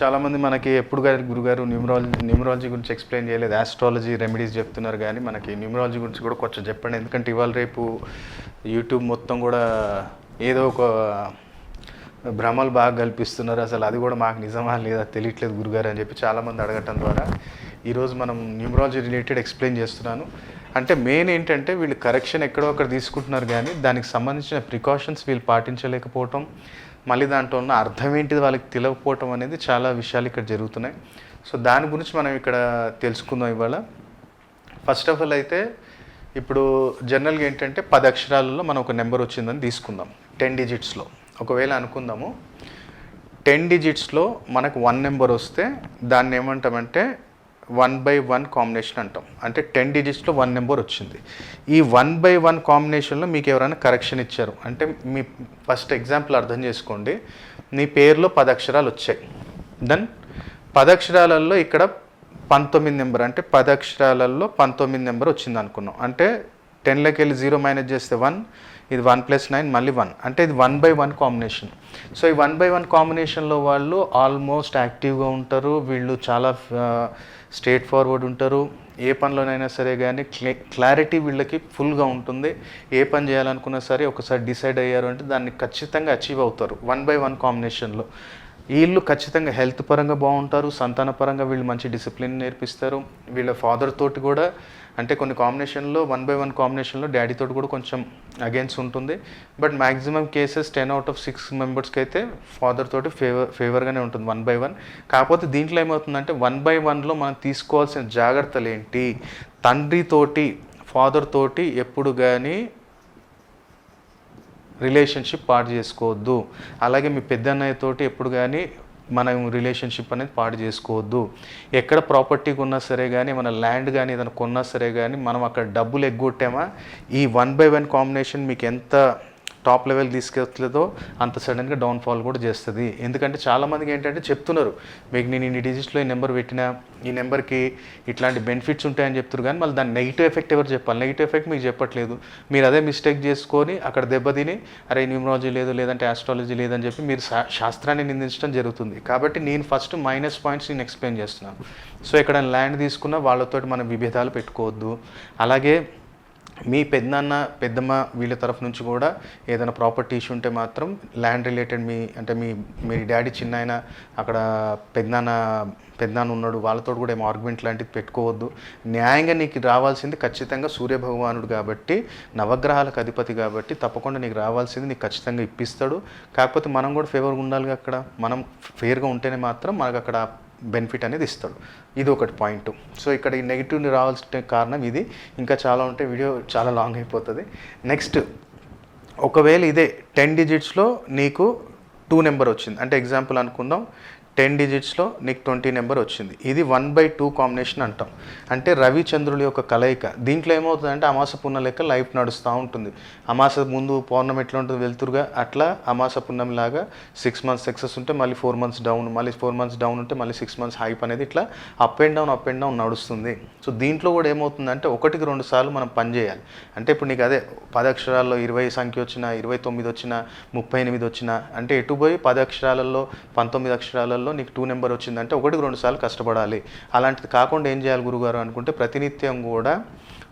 చాలామంది మనకి ఎప్పుడు గారు గురుగారు న్యూమరాలజీ న్యూమరాలజీ గురించి ఎక్స్ప్లెయిన్ చేయలేదు. ఆస్ట్రాలజీ రెమెడీస్ చెప్తున్నారు కానీ మనకి న్యూమరాలజీ గురించి కూడా కొంచెం చెప్పండి. ఎందుకంటే ఇవాళ రేపు యూట్యూబ్ మొత్తం కూడా ఏదో ఒక భ్రమలు బాగా కల్పిస్తున్నారు. అసలు అది కూడా మాకు నిజమా లేదా తెలియట్లేదు గురుగారు అని చెప్పి చాలామంది అడగటం ద్వారా ఈరోజు మనం న్యూమరాలజీ రిలేటెడ్ ఎక్స్ప్లెయిన్ చేస్తున్నాను. అంటే మెయిన్ ఏంటంటే వీళ్ళు కరెక్షన్ ఎక్కడో అక్కడ తీసుకుంటున్నారు కానీ దానికి సంబంధించిన ప్రికాషన్స్ వీళ్ళు పాటించలేకపోవటం. మళ్ళీ దాంట్లో ఉన్న అర్థం ఏంటిది వాళ్ళకి తెలియకపోవటం అనేది చాలా విషయాలు ఇక్కడ జరుగుతున్నాయి. సో దాని గురించి మనం ఇక్కడ తెలుసుకుందాం ఇవాళ. ఫస్ట్ ఆఫ్ ఆల్ అయితే ఇప్పుడు జనరల్గా ఏంటంటే పది అక్షరాలలో మనం ఒక నెంబర్ వచ్చిందని తీసుకుందాం. టెన్ డిజిట్స్లో ఒకవేళ అనుకుందాము. టెన్ డిజిట్స్లో మనకు వన్ నెంబర్ వస్తే దాన్ని ఏమంటామంటే వన్ బై వన్ కాంబినేషన్ అంటాం. అంటే టెన్ డిజిట్స్లో వన్ నెంబర్ వచ్చింది. ఈ వన్ బై వన్ కాంబినేషన్లో మీకు ఎవరైనా కరెక్షన్ ఇచ్చారు. అంటే మీ ఫస్ట్ ఎగ్జాంపుల్ అర్థం చేసుకోండి. మీ పేరులో పది అక్షరాలు వచ్చాయి. దెన్ పది అక్షరాలలో ఇక్కడ పంతొమ్మిది నెంబర్ అంటే పది అక్షరాలలో పంతొమ్మిది నెంబర్ వచ్చింది అనుకున్నాం అంటే టెన్లోకి వెళ్ళి జీరో మైనస్ చేస్తే వన్ ఇది వన్ ప్లస్ నైన్ మళ్ళీ వన్ అంటే ఇది one by one combination so ఈ వన్ బై వన్ కాంబినేషన్లో వాళ్ళు ఆల్మోస్ట్ యాక్టివ్గా ఉంటారు. వీళ్ళు చాలా స్ట్రేట్ ఫార్వర్డ్ ఉంటారు. ఏ పనిలోనైనా సరే కానీ క్లారిటీ వీళ్ళకి ఫుల్గా ఉంటుంది. ఏ పని చేయాలనుకున్నా సరే ఒకసారి డిసైడ్ అయ్యారు అంటే దాన్ని ఖచ్చితంగా అచీవ్ అవుతారు వన్ బై వన్ కాంబినేషన్లో వీళ్ళు ఖచ్చితంగా హెల్త్ పరంగా బాగుంటారు. సంతాన పరంగా వీళ్ళు మంచి డిసిప్లిన్ నేర్పిస్తారు. వీళ్ళ ఫాదర్ తోటి కూడా అంటే కొన్ని కాంబినేషన్లో వన్ బై వన్ కాంబినేషన్లో డాడీ తోటి కూడా కొంచెం అగేన్స్ ఉంటుంది. But maximum cases ten out of six మెంబర్స్కి అయితే ఫాదర్ తోటి ఫేవర్ ఫేవర్గానే ఉంటుంది వన్ బై వన్ కాకపోతే దీంట్లో ఏమవుతుందంటే వన్ బై వన్లో మనం తీసుకోవాల్సిన జాగ్రత్తలు ఏంటి? తండ్రితోటి ఫాదర్ తోటి ఎప్పుడు కానీ రిలేషన్షిప్ పాటు చేసుకోవద్దు. అలాగే మీ పెద్దన్నయ్యతోటి ఎప్పుడు కానీ మనం రిలేషన్షిప్ అనేది పాడు చేసుకోవద్దు. ఎక్కడ ప్రాపర్టీ కొన్నా సరే కానీ మన ల్యాండ్ కానీ ఏదైనా కొన్నా సరే కానీ మనం అక్కడ డబ్బులు ఎగ్గొట్టామా? ఈ వన్ బై వన్ కాంబినేషన్ మీకు ఎంత టాప్ లెవెల్ తీసుకెళ్తుందో అంత సడన్గా డౌన్ఫాల్ కూడా చేస్తుంది. ఎందుకంటే చాలామందికి ఏంటంటే చెప్తున్నారు మీకు నేను ఇన్ని డిజిట్లో ఈ నెంబర్ పెట్టిన ఈ నెంబర్కి ఇట్లాంటి బెనిఫిట్స్ ఉంటాయని చెప్తారు కానీ మళ్ళీ దాని నెగిటివ్ ఎఫెక్ట్ ఎవరు చెప్పాలి? నెగిటివ్ ఎఫెక్ట్ మీకు చెప్పట్లేదు. మీరు అదే మిస్టేక్ చేసుకొని అక్కడ దెబ్బతిని అరే న్యూమరాలజీ లేదు లేదంటే ఆస్ట్రాలజీ లేదని చెప్పి మీరు శా- శాస్త్రాన్ని నిందించడం జరుగుతుంది. కాబట్టి నేను ఫస్ట్ మైనస్ పాయింట్స్ నేను ఎక్స్ప్లెయిన్ చేస్తున్నాను. సో ఇక్కడ ల్యాండ్ తీసుకున్న వాళ్ళతోటి మనం విభేదాలు పెట్టుకోవద్దు. అలాగే మీ పెద్దనాన్న పెద్దమ్మ వీళ్ళ తరఫు నుంచి కూడా ఏదైనా ప్రాపర్టీ ఇష్యూ ఉంటే మాత్రం ల్యాండ్ రిలేటెడ్ మీ అంటే మీ మీ డాడీ చిన్నాయన అక్కడ పెద్దనాన్న పెద్దనాన్న ఉన్నాడు వాళ్ళతో కూడా ఏం ఆర్గ్యుమెంట్ లాంటిది పెట్టుకోవద్దు. న్యాయంగా నీకు రావాల్సింది ఖచ్చితంగా సూర్య భగవానుడు కాబట్టి నవగ్రహాలకు అధిపతి కాబట్టి తప్పకుండా నీకు రావాల్సింది నీకు ఖచ్చితంగా ఇప్పిస్తాడు. కాకపోతే మనం కూడా ఫేవర్గా ఉండాలిగా అక్కడ. మనం ఫేర్గా ఉంటేనే మాత్రం మనకు అక్కడ బెనిఫిట్ అనేది ఇస్తాడు. ఇది ఒకటి పాయింట్. సో ఇక్కడ ఈ నెగిటివ్ రావాల్సిన కారణం ఇది. ఇంకా చాలా ఉంటే వీడియో చాలా లాంగ్ అయిపోతుంది. నెక్స్ట్ ఒకవేళ ఇదే టెన్ డిజిట్స్లో నీకు టూ నెంబర్ వచ్చింది. అంటే ఎగ్జాంపుల్ అనుకుందాం. టెన్ డిజిట్స్లో నీకు ట్వంటీ నెంబర్ వచ్చింది. ఇది వన్ బై టూ కాంబినేషన్ అంటాం. అంటే రవిచంద్రుల యొక్క కలయిక. దీంట్లో ఏమవుతుందంటే అమాస పున్న లెక్క లైఫ్ నడుస్తూ ఉంటుంది. అమాస ముందు పౌర్ణమి ఎట్లా ఉంటుంది వెళ్తురుగా అట్లా అమాస పున్నమి లాగా సిక్స్ మంత్స్ సక్సెస్ ఉంటే మళ్ళీ ఫోర్ మంత్స్ డౌన్ మళ్ళీ ఫోర్ మంత్స్ డౌన్ ఉంటే మళ్ళీ సిక్స్ మంత్స్ హైప్ అనేది ఇట్లా up and down up and down నడుస్తుంది. సో దీంట్లో కూడా ఏమవుతుందంటే ఒకటికి రెండు సార్లు మనం పని చేయాలి. అంటే ఇప్పుడు నీకు అదే పది అక్షరాల్లో ఇరవై సంఖ్య వచ్చినా ఇరవై తొమ్మిది వచ్చినా ముప్పై ఎనిమిది వచ్చినా అంటే ఎటు పోయి పది అక్షరాలలో పంతొమ్మిది అక్షరాలలో నీకు టూ నెంబర్ వచ్చిందంటే ఒకటికి రెండు సార్లు కష్టపడాలి. అలాంటిది కాకుండా ఏం చేయాలి గురుగారు అనుకుంటే ప్రతినిత్యం కూడా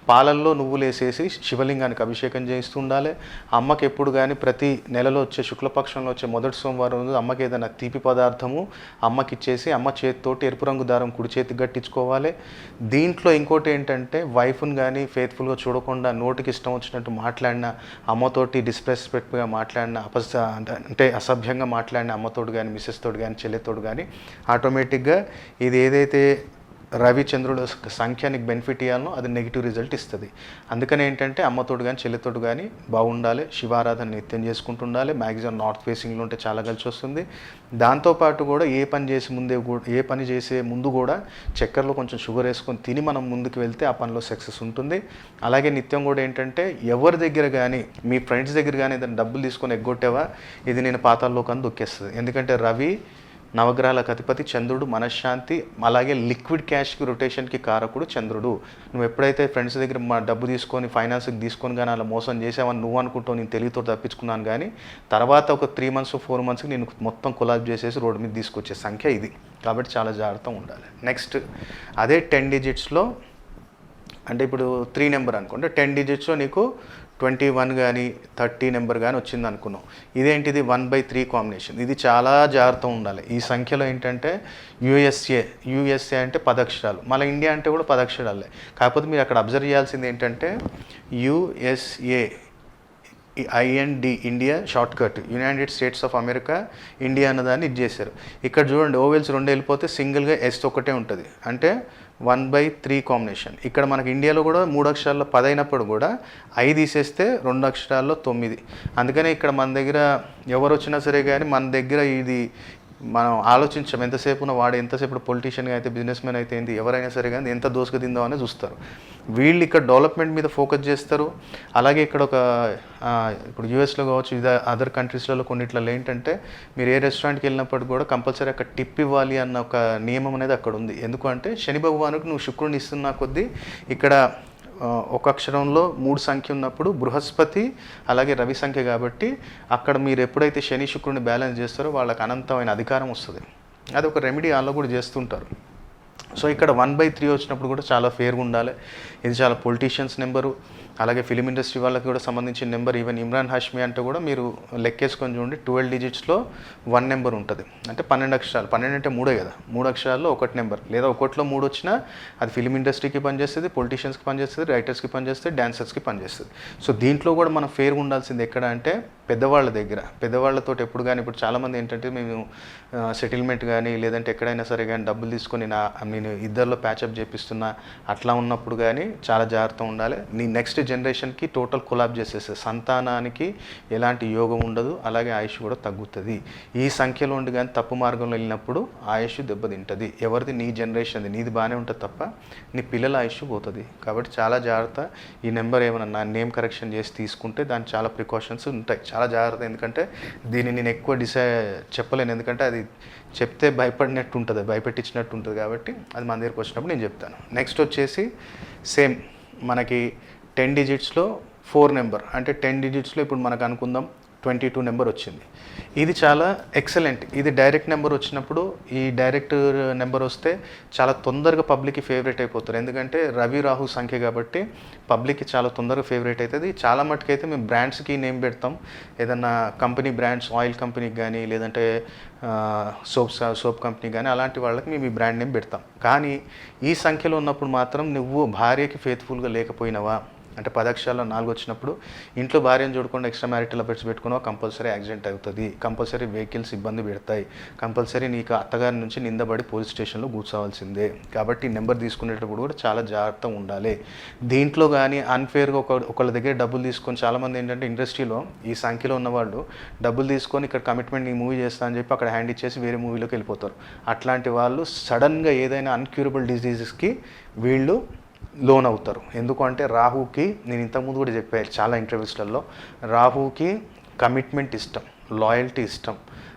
పాలల్లో నువ్వులు వేసేసి శివలింగానికి అభిషేకం చేయిస్తూ ఉండాలి అమ్మకి ఎప్పుడు కానీ ప్రతి నెలలో వచ్చే శుక్లపక్షంలో వచ్చే మొదటి సోమవారం రోజు అమ్మకి ఏదైనా తీపి పదార్థము అమ్మకి ఇచ్చేసి అమ్మ చేతితోటి ఎరుపు రంగు దారం కుడి చేతికి కట్టించుకోవాలి దీంట్లో ఇంకోటి ఏంటంటే వైఫ్ని కానీ ఫేత్ఫుల్గా చూడకుండా నోటికి ఇష్టం వచ్చినట్టు మాట్లాడిన అమ్మతోటి డిస్రెస్పెక్ట్గా మాట్లాడిన అపస అంటే అసభ్యంగా మాట్లాడిన అమ్మతోడు కానీ మిస్సెస్ తోడు కానీ చెల్లెతోడు కానీ ఆటోమేటిక్గా ఇది ఏదైతే రవిచంద్రుల సంఖ్యానికి సంఖ్య నీకు బెనిఫిట్ ఇవ్వాలనో అది నెగిటివ్ రిజల్ట్ ఇస్తుంది. అందుకని ఏంటంటే అమ్మతోడు కానీ చెల్లితోడు కానీ బాగుండాలి శివారాధన నిత్యం చేసుకుంటూ ఉండాలి మ్యాక్సిమం నార్త్ ఫేసింగ్లో ఉంటే చాలా కలిసి వస్తుంది. దాంతోపాటు కూడా ఏ పని చేసి ముందే కూడా ఏ పని చేసే ముందు కూడా చక్కెరలో కొంచెం షుగర్ వేసుకొని తిని మనం ముందుకు వెళ్తే ఆ పనిలో సక్సెస్ ఉంటుంది. అలాగే నిత్యం కూడా ఏంటంటే ఎవరి దగ్గర కానీ మీ ఫ్రెండ్స్ దగ్గర కానీ ఏదైనా డబ్బులు తీసుకొని ఎగ్గొట్టేవా? ఇది నేను పాతాల్లోకి అని దొక్కేస్తుంది. ఎందుకంటే రవి నవగ్రహాలకు అధిపతి చంద్రుడు మనశ్శాంతి అలాగే లిక్విడ్ క్యాష్కి రొటేషన్కి కారకుడు చంద్రుడు. నువ్వు ఎప్పుడైతే ఫ్రెండ్స్ దగ్గర మా డబ్బు తీసుకొని ఫైనాన్స్కి తీసుకొని కానీ అలా మోసం చేసావని నువ్వు అనుకుంటావు నేను తెలివితో తప్పించుకున్నాను కానీ తర్వాత ఒక త్రీ మంత్స్ ఫోర్ మంత్స్కి నేను మొత్తం కొలాబ్ చేసేసి రోడ్డు మీద తీసుకొచ్చే సంఖ్య ఇది. కాబట్టి చాలా జాగ్రత్తగా ఉండాలి. నెక్స్ట్ అదే టెన్ డిజిట్స్లో అంటే ఇప్పుడు త్రీ నెంబర్ అనుకుంటే టెన్ డిజిట్స్లో నీకు ట్వంటీ వన్ కానీ థర్టీ నెంబర్ కానీ వచ్చింది అనుకున్నాం. ఇదేంటిది? వన్ బై త్రీ కాంబినేషన్ ఇది చాలా జాగ్రత్త ఉండాలి. ఈ సంఖ్యలో ఏంటంటే యుఎస్ఏ యుఎస్ఏ అంటే పదక్షరాలు. మళ్ళీ ఇండియా అంటే కూడా పదక్షరాలే. కాకపోతే మీరు అక్కడ అబ్జర్వ్ చేయాల్సింది ఏంటంటే USA IND India short cut United States of America India అన్నదాన్ని ఇది చేశారు. ఇక్కడ చూడండి ఓవెల్స్ రెండు వెళ్ళిపోతే సింగిల్గా ఎస్ ఒకటే ఉంటుంది. అంటే వన్ బై త్రీ కాంబినేషన్. ఇక్కడ మనకి ఇండియాలో కూడా మూడు అక్షరాల్లో పది అయినప్పుడు కూడా ఐదు తీసేస్తే రెండు అక్షరాల్లో తొమ్మిది. అందుకనే ఇక్కడ మన దగ్గర ఎవరు వచ్చినా సరే కానీ మన దగ్గర ఇది మనం ఆలోచించాం ఎంతసేపున వాడు ఎంతసేపు పొలిటీషియన్గా అయితే బిజినెస్ మ్యాన్ అయితే ఏంది ఎవరైనా సరే కానీ ఎంత దోసుకు తిందామని చూస్తారు. వీళ్ళు ఇక్కడ డెవలప్మెంట్ మీద ఫోకస్ చేస్తారు. అలాగే ఇక్కడ ఒక ఇప్పుడు యూఎస్లో కావచ్చు ఇది అదర్ కంట్రీస్లలో కొన్నిట్లలో ఏంటంటే మీరు ఏ రెస్టారెంట్కి వెళ్ళినప్పుడు కూడా కంపల్సరీ అక్కడ టిప్ ఇవ్వాలి అన్న ఒక నియమం అనేది అక్కడ ఉంది. ఎందుకంటే శని భగవానుకు నువ్వు శుక్రుని ఇస్తున్న కొద్దీ ఇక్కడ ఒక అక్షరంలో మూడు సంఖ్య ఉన్నప్పుడు బృహస్పతి అలాగే రవి సంఖ్య కాబట్టి అక్కడ మీరు ఎప్పుడైతే శని శుక్రుని బ్యాలెన్స్ చేస్తారో వాళ్ళకి అనంతమైన అధికారం వస్తుంది. అది ఒక రెమెడీ వాళ్ళు కూడా చేస్తుంటారు. సో ఇక్కడ వన్ బై త్రీ వచ్చినప్పుడు కూడా చాలా ఫేర్గా ఉండాలి. ఇది చాలా పొలిటీషియన్స్ నెంబరు. అలాగే ఫిలిం ఇండస్ట్రీ వాళ్ళకి కూడా సంబంధించిన నెంబర్. ఈవెన్ ఇమ్రాన్ హాష్మి అంటే కూడా మీరు లెక్కేసుకొని చూడండి ట్వెల్వ్ డిజిట్స్లో వన్ నెంబర్ ఉంటుంది. అంటే పన్నెండు అక్షరాలు. పన్నెండు అంటే మూడే కదా. మూడు అక్షరాల్లో ఒకటి నెంబర్ లేదా ఒకటిలో మూడు వచ్చినా అది ఫిలిం ఇండస్ట్రీకి పనిచేస్తుంది పొలిటీషియన్స్కి పనిచేస్తుంది రైటర్స్కి పనిచేస్తుంది డ్యాన్సర్స్కి పనిచేస్తుంది. సో దీంట్లో కూడా మనం ఫేర్గా ఉండాల్సింది ఎక్కడ అంటే పెద్దవాళ్ళ దగ్గర. పెద్దవాళ్ళతో ఎప్పుడు కానీ ఇప్పుడు చాలామంది ఏంటంటే మేము సెటిల్మెంట్ కానీ లేదంటే ఎక్కడైనా సరే కానీ డబ్బులు తీసుకొని నా నేను ఇద్దరిలో ప్యాచప్ చేపిస్తున్నా అట్లా ఉన్నప్పుడు కానీ చాలా జాగ్రత్త ఉండాలి. నీ నెక్స్ట్ జనరేషన్కి టోటల్ కొలాబ్ చేసేస్తే సంతానానికి ఎలాంటి యోగం ఉండదు అలాగే ఆయుష్ కూడా తగ్గుతుంది. ఈ సంఖ్యలో ఉండి కానీ తప్పు మార్గంలో వెళ్ళినప్పుడు ఆయుష్ దెబ్బతింటుంది. ఎవరిది నీ జనరేషన్ది నీది బాగానే ఉంటుంది తప్ప నీ పిల్లల ఆయుష్ పోతుంది. కాబట్టి చాలా జాగ్రత్త. ఈ నెంబర్ ఏమైనా నా నేమ్ కరెక్షన్ చేసి తీసుకుంటే దాని చాలా ప్రికాషన్స్ ఉంటాయి. చాలా జాగ్రత్త. ఎందుకంటే దీన్ని నేను ఎక్కువ డిసై చెప్పలేను. ఎందుకంటే అది చెప్తే భయపడినట్టు ఉంటుంది భయపెట్టించినట్టు ఉంటుంది కాబట్టి అది మన దగ్గరికి వచ్చినప్పుడు నేను చెప్తాను. నెక్స్ట్ వచ్చేసి సేమ్ మనకి టెన్ డిజిట్స్లో ఫోర్ నెంబర్ అంటే టెన్ డిజిట్స్లో ఇప్పుడు మనకు అనుకుందాం ట్వంటీ టూ నెంబర్ వచ్చింది. ఇది చాలా ఎక్సలెంట్. ఇది డైరెక్ట్ నెంబర్ వచ్చినప్పుడు ఈ డైరెక్ట్ నెంబర్ వస్తే చాలా తొందరగా పబ్లిక్కి ఫేవరెట్ అయిపోతారు. ఎందుకంటే రవి రాహు సంఖ్య కాబట్టి పబ్లిక్కి చాలా తొందరగా ఫేవరెట్ అవుతుంది. చాలా మటుకైతే మేము బ్రాండ్స్కి నేమ్ పెడతాం. ఏదన్నా కంపెనీ బ్రాండ్స్ ఆయిల్ కంపెనీకి కానీ లేదంటే సోప్ సోప్ కంపెనీ కానీ అలాంటి వాళ్ళకి మేము ఈ బ్రాండ్ నేమ్ పెడతాం. కానీ ఈ సంఖ్యలో ఉన్నప్పుడు మాత్రం నువ్వు భార్యకి ఫేత్ఫుల్గా లేకపోయినావా? అంటే పదక్షాల్లో నాలుగు వచ్చినప్పుడు ఇంట్లో భార్యను చూడకుండా ఎక్స్ట్రా మ్యారిటల్ అఫెర్ట్స్ పెట్టుకున్నా కంపల్సరీ యాక్సిడెంట్ అవుతుంది. కంపల్సరీ వెహికల్స్ ఇబ్బంది పెడతాయి. కంపల్సరీ నీకు అత్తగారి నుంచి నిందబడి పోలీస్ స్టేషన్లో కూర్చోవాల్సిందే. కాబట్టి నెంబర్ తీసుకునేటప్పుడు కూడా చాలా జాగ్రత్తగా ఉండాలి. దీంట్లో కానీ అన్ఫేర్గా ఒక ఒకళ్ళ దగ్గర డబ్బులు తీసుకొని చాలామంది ఏంటంటే ఇండస్ట్రీలో ఈ సంఖ్యలో ఉన్నవాళ్ళు డబ్బులు తీసుకొని ఇక్కడ కమిట్మెంట్ నీ మూవీ చేస్తా అని చెప్పి అక్కడ హ్యాండ్ ఇచ్చేసి వేరే మూవీలోకి వెళ్ళిపోతారు. అట్లాంటి వాళ్ళు సడన్గా ఏదైనా అన్క్యూరబుల్ డిసీజెస్కి వీళ్ళు లోన్ అవుతారు ఎందుకంటే రాహుకి నేను ఇంతకుముందు కూడా చెప్పాను చాలా ఇంటర్వ్యూస్లలో రాహుకి కమిట్మెంట్ ఇష్టం లాయల్టీ ఇష్టం.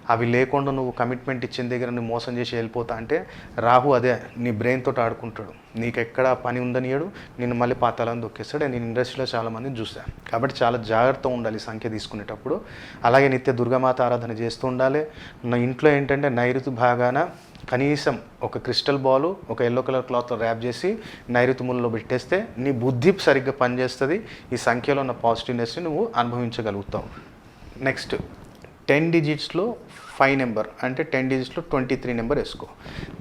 అవి లేకుండా నువ్వు కమిట్మెంట్ ఇచ్చిన దగ్గర నువ్వు మోసం చేసి వెళ్ళిపోతా అంటే రాహు అదే నీ బ్రెయిన్ తోటి ఆడుకుంటాడు. నీకు ఎక్కడ పని ఉందనియడు నేను మళ్ళీ పాతాలని దొక్కేస్తాడు. నేను ఇండస్ట్రీలో చాలామంది చూశాను కాబట్టి చాలా జాగ్రత్తగా ఉండాలి సంఖ్య తీసుకునేటప్పుడు. అలాగే నిత్య దుర్గామాత ఆరాధన చేస్తూ ఉండాలి. నా ఇంట్లో ఏంటంటే నైరుతి భాగాన కనీసం ఒక క్రిస్టల్ బాల్ ఒక ఎల్లో కలర్ క్లాత్లో ర్యాప్ చేసి నైరుతుముల్లో పెట్టేస్తే నీ బుద్ధి సరిగ్గా పనిచేస్తుంది. ఈ సంఖ్యలో ఉన్న పాజిటివ్నెస్ని నువ్వు అనుభవించగలుగుతావు. నెక్స్ట్ టెన్ డిజిట్స్లో ఫైవ్ నెంబర్ అంటే టెన్ డిజిట్స్లో ట్వంటీ త్రీ నెంబర్ వేసుకో.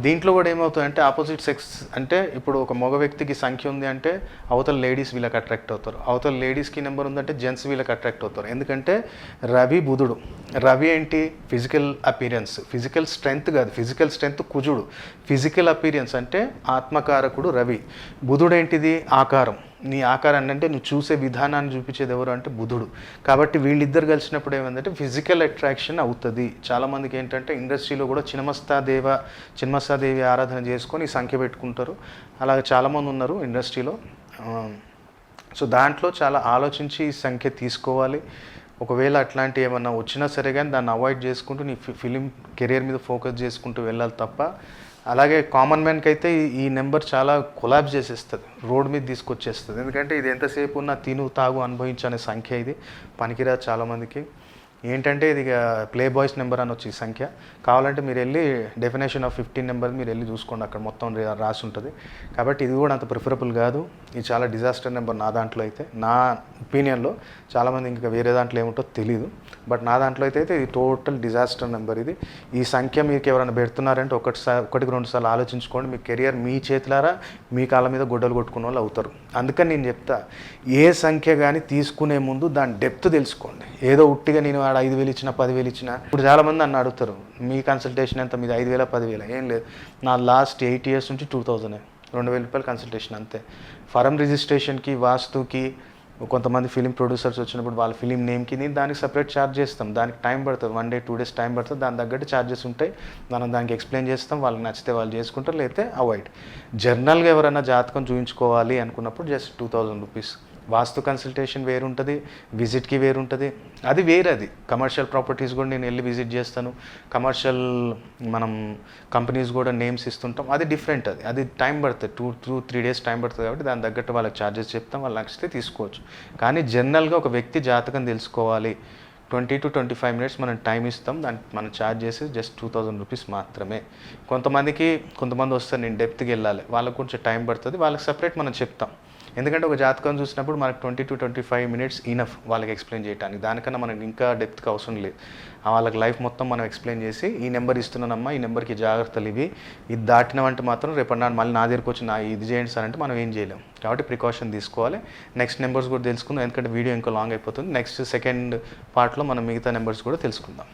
దీంట్లో కూడా ఏమవుతుందంటే ఆపోజిట్ సెక్స్ అంటే ఇప్పుడు ఒక మగ వ్యక్తికి సంఖ్య ఉంది అంటే అవతల లేడీస్ వీళ్ళకి అట్రాక్ట్ అవుతారు. అవతల లేడీస్కి నెంబర్ ఉందంటే జెంట్స్ వీళ్ళకి అట్రాక్ట్ అవుతారు. ఎందుకంటే రవి బుధుడు. రవి ఏంటి? ఫిజికల్ అపీరియన్స్ ఫిజికల్ స్ట్రెంగ్త్ కాదు. ఫిజికల్ స్ట్రెంగ్త్ కుజుడు. ఫిజికల్ అపీరియన్స్ అంటే ఆత్మకారకుడు రవి. బుధుడు ఏంటిది? ఆకారం. నీ ఆకారాన్ని అంటే నువ్వు చూసే విధానాన్ని చూపించేది ఎవరు అంటే బుధుడు. కాబట్టి వీళ్ళిద్దరు కలిసినప్పుడు ఏమందంటే ఫిజికల్ అట్రాక్షన్ అవుతుంది. చాలామందికి ఏంటంటే ఇండస్ట్రీలో కూడా చినమస్తాదేవ చినమస్తాదేవి ఆరాధన చేసుకొని సంఖ్య పెట్టుకుంటారు. అలాగే చాలామంది ఉన్నారు ఇండస్ట్రీలో సో దాంట్లో చాలా ఆలోచించి ఈ సంఖ్య తీసుకోవాలి. ఒకవేళ అట్లాంటి ఏమన్నా వచ్చినా సరే కానీ దాన్ని అవాయిడ్ చేసుకుంటూ నీ ఫిలిం కెరియర్ మీద ఫోకస్ చేసుకుంటూ వెళ్ళాలి తప్ప అలాగే కామన్ మ్యాన్కి అయితే ఈ- నెంబర్ చాలా కొలాబ్స్ చేసేస్తుంది. రోడ్ మీద తీసుకొచ్చేస్తుంది. ఎందుకంటే ఇది ఎంతసేపు ఉన్న తిను తాగు అనుభవించనే సంఖ్య ఇది. పనికిరాదు చాలామందికి ఏంటంటే ఇది ప్లే బాయ్స్ నెంబర్ అని వచ్చి సంఖ్య. కావాలంటే మీరు వెళ్ళి డెఫినేషన్ ఆఫ్ ఫిఫ్టీన్ నెంబర్ మీరు వెళ్ళి చూసుకోండి. అక్కడ మొత్తం రాసి ఉంటుంది. కాబట్టి ఇది కూడా అంత ప్రిఫరబుల్ కాదు. ఇది చాలా డిజాస్టర్ నెంబర్ నా దాంట్లో అయితే. నా ఒపీనియన్లో చాలామంది ఇంకా వేరే దాంట్లో ఏముంటో తెలియదు బట్ నా దాంట్లో అయితే అయితే ఇది టోటల్ డిజాస్టర్ నెంబర్ ఇది. ఈ సంఖ్య మీకు ఎవరైనా పెడుతున్నారంటే ఒకటిసారి ఒకటికి రెండు సార్లు ఆలోచించుకోండి. మీ కెరియర్ మీ చేతులారా మీ కాళ్ళ మీద గొడ్డలు కొట్టుకున్న వాళ్ళు అవుతారు. అందుకని నేను చెప్తా ఏ సంఖ్య కానీ తీసుకునే ముందు దాని డెప్త్ తెలుసుకోండి. ఏదో ఉట్టిగా నేను ఆడ ఐదు వేలు ఇచ్చిన పదివేలు ఇచ్చిన. ఇప్పుడు చాలామంది నన్ను అడుగుతారు మీ కన్సల్టేషన్ ఎంత? మీది ఐదు వేల పదివేల? ఏం లేదు. నా లాస్ట్ ఎయిట్ ఇయర్స్ నుంచి టూ థౌజండ్ రెండు వేల రూపాయలు కన్సల్టేషన్ అంతే. ఫరం రిజిస్ట్రేషన్కి వాస్తుకి కొంతమంది ఫిలిం ప్రొడ్యూసర్స్ వచ్చినప్పుడు వాళ్ళ ఫిలిం నేమ్కి నేను దానికి సపరేట్ ఛార్జ్ చేస్తాం. దానికి టైం పడుతుంది. One day two days time పడుతుంది. దాని తగ్గట్టు ఛార్జెస్ ఉంటాయి. మనం దానికి ఎక్స్ప్లెయిన్ చేస్తాం. వాళ్ళకి నచ్చితే వాళ్ళు చేసుకుంటారు లేకపోతే అవాయిడ్ జర్నల్గా ఎవరైనా జాతకం చూపించుకోవాలి అనుకున్నప్పుడు just two thousand rupees vastu consultation వేరుంటుంది విజిట్కి వేరుంటుంది. అది వేరే అది కమర్షియల్ ప్రాపర్టీస్ కూడా నేను వెళ్ళి విజిట్ చేస్తాను. కమర్షియల్ మనం కంపెనీస్ కూడా నేమ్స్ ఇస్తుంటాం. అది డిఫరెంట్ అది. అది టైం పడుతుంది. Two two three days time పడుతుంది కాబట్టి దాని తగ్గట్టు వాళ్ళకి ఛార్జెస్ చెప్తాం వాళ్ళు నచ్చితే తీసుకోవచ్చు. కానీ జనరల్గా ఒక వ్యక్తి జాతకం తెలుసుకోవాలి. Twenty to twenty five minutes మనం టైం ఇస్తాం. దానికి మనం ఛార్జ్ చేసి జస్ట్ టూ థౌజండ్ రూపీస్ మాత్రమే. కొంతమందికి కొంతమంది వస్తారు నేను డెప్త్కి వెళ్ళాలి. వాళ్ళకు కొంచెం టైం పడుతుంది. వాళ్ళకి సపరేట్ మనం చెప్తాం. ఎందుకంటే ఒక జాతకం చూసినప్పుడు మనకు twenty to twenty five minutes enough వాళ్ళకి ఎక్స్ప్లెయిన్ చేయడానికి దానికన్నా మనకి ఇంకా డెప్త్కి అవసరం లేదు. వాళ్ళకి లైఫ్ మొత్తం మనం ఎక్స్ప్లెయిన్ చేసి ఈ నెంబర్ ఇస్తున్నానమ్మా ఈ నెంబర్కి జాగ్రత్తలు ఇవి. ఇది దాటినవంటే మాత్రం రేపటి నాడు మళ్ళీ నా దగ్గరికి వచ్చి నా ఇది చేయండి సార్ అంటే మనం ఏం చేయలేం. కాబట్టి ప్రికాషన్ తీసుకోవాలి. నెక్స్ట్ నెంబర్స్ కూడా తెలుసుకుందాం. ఎందుకంటే వీడియో ఇంకా లాంగ్ అయిపోతుంది. నెక్స్ట్ సెకండ్ పార్ట్లో మనం మిగతా నెంబర్స్ కూడా తెలుసుకుందాం.